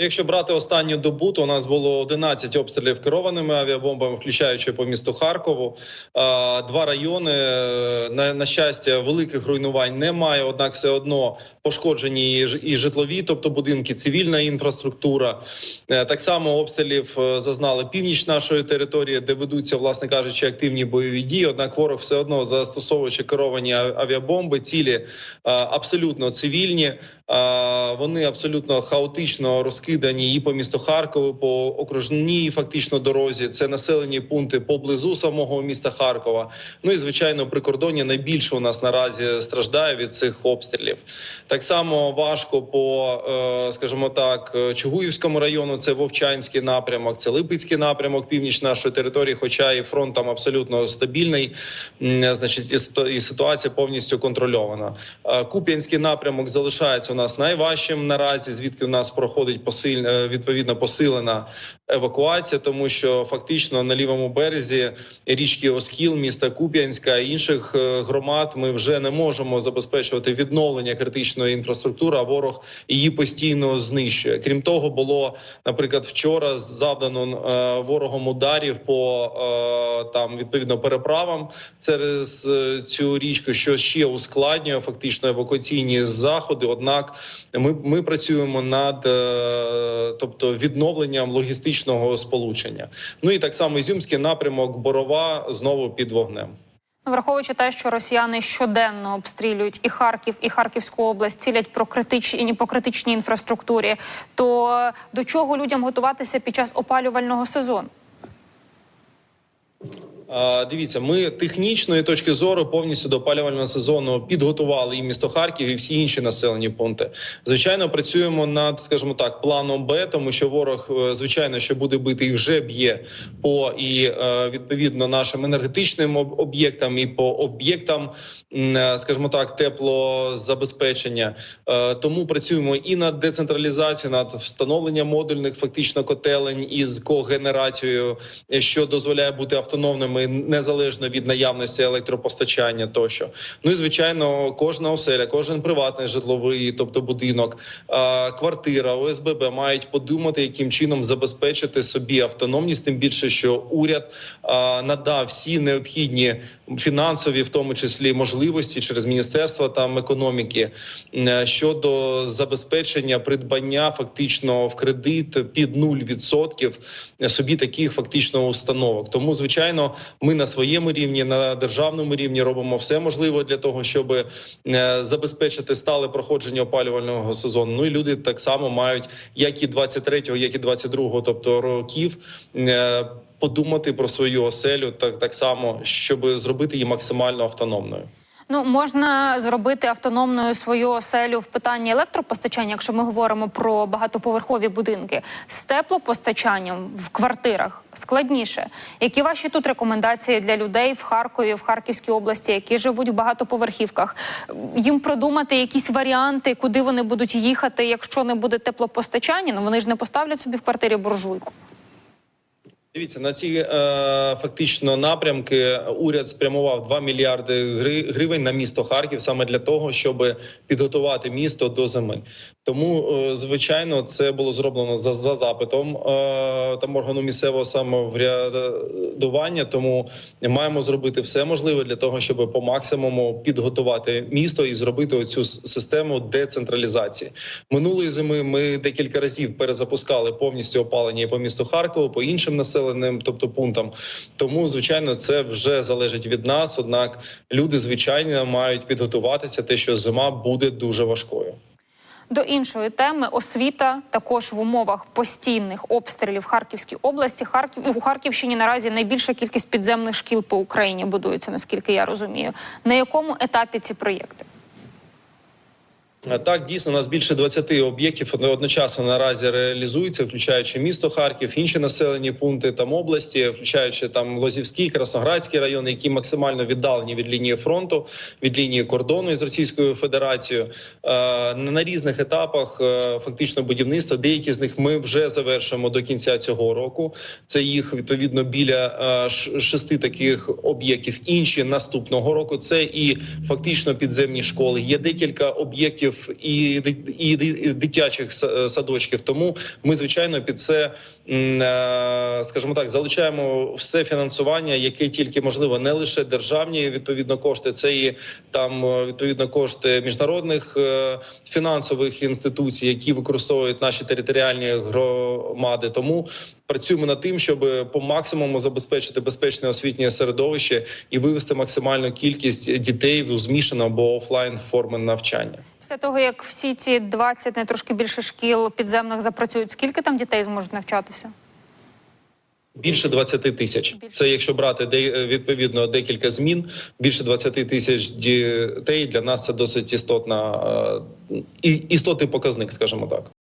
Якщо брати останню добу, то у нас було 11 обстрілів керованими авіабомбами, включаючи по місту Харкову. Два райони е, на, на щастя, великих руйнувань немає. Однак, все одно пошкоджені і житлові, тобто будинки, цивільна інфраструктура. Е, Так само обстрілів е, зазнали північ нашої території, де ведуться, власне кажучи, активні бойові дії. Однак ворог все одно застосовуючи керовані авіабомби, цілі абсолютно цивільні. Вони абсолютно хаотично розкидані і по місту Харкову, по окружній фактично дорозі. Це населені пункти поблизу самого міста Харкова. Ну і звичайно, прикордоння найбільше у нас наразі страждає від цих обстрілів. Так само важко по, е, скажімо так, е, Чугуївському району. Це Вовчанський напрямок, це Липецький напрямок, північ нашої території. Хоча і фронт там абсолютно стабільний. Значить, і ситу- ситуація повністю контрольована. Е, Куп'янський напрямок залишається у нас найважчим наразі, звідки у нас проходить посиль, е, відповідно посилена евакуація, тому що фактично на лівому березі річки Оскіл, міста Куп'янська і інших е, громад ми вже не можемо забезпечувати відновлення критичної інфраструктури. А ворог її постійно знищує. Крім того, було наприклад вчора завдано е, ворогом ударів по там відповідно переправам через цю річку, що ще ускладнює фактично евакуаційні заходи. Однак ми, ми працюємо над тобто відновленням логістичного сполучення. Ну і так само Ізюмський напрямок Борова знову під вогнем. Враховуючи те, що росіяни щоденно обстрілюють і Харків, і Харківську область, цілять про критичні по критичній інфраструктурі, то до чого людям готуватися під час опалювального сезону? Дивіться, ми технічної точки зору повністю до опалювального сезону підготували і місто Харків, і всі інші населені пункти. Звичайно, працюємо над, скажімо так, планом Б, тому що ворог, е, звичайно, що буде бити і вже б'є по і е, відповідно нашим енергетичним об'єктам, і по об'єктам, е, скажімо так, теплозабезпечення. Тому працюємо і над децентралізацією, над встановленням модульних фактично котелень із когенерацією, що дозволяє бути автономними незалежно від наявності електропостачання тощо. Ну і звичайно, кожна оселя, кожен приватний житловий, тобто будинок, квартира, ОСББ мають подумати, яким чином забезпечити собі автономність. Тим більше, що уряд надав всі необхідні фінансові, в тому числі можливості через міністерство там економіки е, щодо забезпечення придбання фактично в кредит під 0% собі таких фактично установок. Тому, звичайно, ми на своєму рівні, на державному рівні робимо все можливе для того, щоб е, забезпечити стале проходження опалювального сезону. Ну і люди так само мають, як і 23-го, як і 22-го, тобто років. е, Подумати про свою оселю так, так само, щоб зробити її максимально автономною. Ну можна зробити автономною свою оселю в питанні електропостачання, якщо ми говоримо про багатоповерхові будинки з теплопостачанням в квартирах складніше. Які ваші тут рекомендації для людей в Харкові, в Харківській області, які живуть в багатоповерхівках? Їм продумати якісь варіанти, куди вони будуть їхати, якщо не буде теплопостачання? Ну вони ж не поставлять собі в квартирі буржуйку. Дивіться на ці е, фактично напрямки. Уряд спрямував 2 мільярди гри- гривень на місто Харків саме для того, щоб підготувати місто до зими. Тому, е, звичайно, це було зроблено за, за запитом е, там органу місцевого самоврядування. Тому маємо зробити все можливе для того, щоб по максимуму підготувати місто і зробити оцю систему децентралізації. Минулої зими ми декілька разів перезапускали повністю опалення по місту Харкову, по іншим населеним, тобто пунктам. Тому, звичайно, це вже залежить від нас. Однак люди звичайно мають підготуватися, те, що зима буде дуже важкою. До іншої теми освіта також в умовах постійних обстрілів в Харківській області. Харків у Харківщині наразі найбільша кількість підземних шкіл по Україні будується, наскільки я розумію. На якому етапі ці проєкти? Е, Так, дійсно, у нас більше 20 об'єктів одночасно наразі реалізуються, включаючи місто Харків, інші населені пункти там області, включаючи там Лозівський, Красноградський райони, які максимально віддалені від лінії фронту, від лінії кордону із Російською Федерацією. Е, На різних етапах е, фактично будівництва. Деякі з них ми вже завершимо до кінця цього року. Це їх відповідно біля шести таких об'єктів. Інші наступного року. Це і фактично підземні школи. Є декілька об'єктів садочків і, і, дитячих са- садочків. Тому ми звичайно під це е, скажімо так, залучаємо все фінансування, яке тільки можливо, не лише державні відповідно кошти, це і там е, відповідно кошти міжнародних е, фінансових інституцій, які використовують наші територіальні громади. Тому працюємо над тим, щоб по максимуму забезпечити безпечне освітнє середовище і вивести максимальну кількість дітей в змішану або офлайн форми навчання. Після того, як всі ці 20, не трошки більше шкіл підземних запрацюють, скільки там дітей зможуть навчатися? Більше 20 тисяч. Це якщо брати відповідно декілька змін. Більше 20 тисяч дітей для нас це досить істотна е, істотний показник, скажімо так.